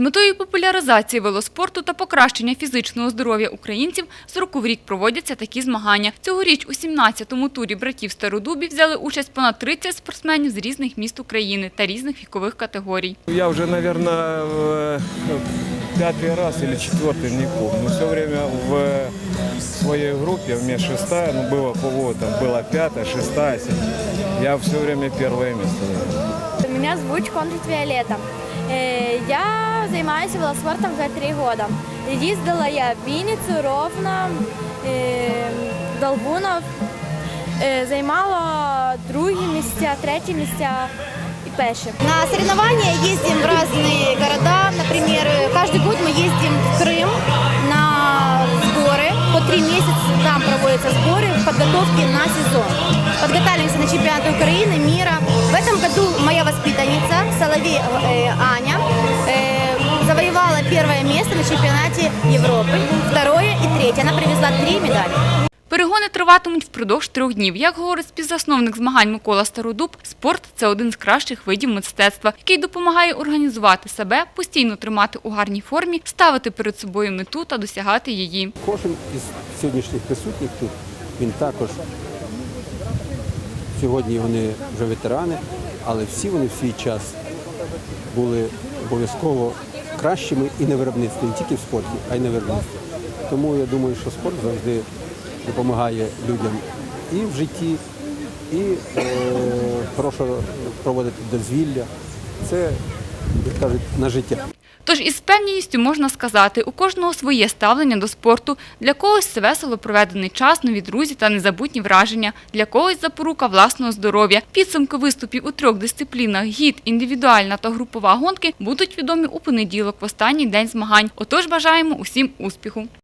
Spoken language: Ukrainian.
метою популяризації велоспорту та покращення фізичного здоров'я українців з року в рік проводяться такі змагання. Цьогоріч у 17-му турі братів Стародубів взяли участь понад 30 спортсменів з різних міст України та різних вікових категорій. Я уже, наверное, пятый раз или четвертый, не помню. Все время в своей группе, у меня шестая, ну было по там была пятая, шестая, седьмая. Я все время первое место. занимал. Меня зовут Конрад Віолета. Е, Я займаюся велоспортом вже три роки. Їздила я в Вінницю, Ровно, е, Долбунов. Е, Займала другі місця, треті місця і перші. На соревнования ездим в разные города. Например, каждый год мы ездим в Крым на сборы. По три месяца там проводятся сборы в подготовке на сезон. Подготавливаемся на чемпионат Украины, мира. В этом году моя воспитанница Соловей э, Аня э, завоевала первое место на чемпионате Европы, второе и третье. Она привезла три медали. Перегони триватимуть впродовж трьох днів. Як говорить співзасновник змагань Микола Стародуб, спорт це один з кращих видів мистецтва, який допомагає організувати себе, постійно тримати у гарній формі, ставити перед собою мету та досягати її. Кожен із сьогоднішніх присутніх тут, він також, сьогодні вони вже ветерани, але всі вони в свій час були обов'язково кращими і на виробництві, не тільки в спорті, а й на виробництві. Тому я думаю, що спорт завжди допомагає людям і в житті, і е, хорошо проводити дозвілля. Це, як кажуть, на життя. Тож із певністю можна сказати, у кожного своє ставлення до спорту. Для когось це весело проведений час, нові друзі та незабутні враження. Для когось запорука власного здоров'я. Підсумки виступів у трьох дисциплінах – гід, індивідуальна та групова гонки – будуть відомі у понеділок в останній день змагань. Отож бажаємо усім успіху!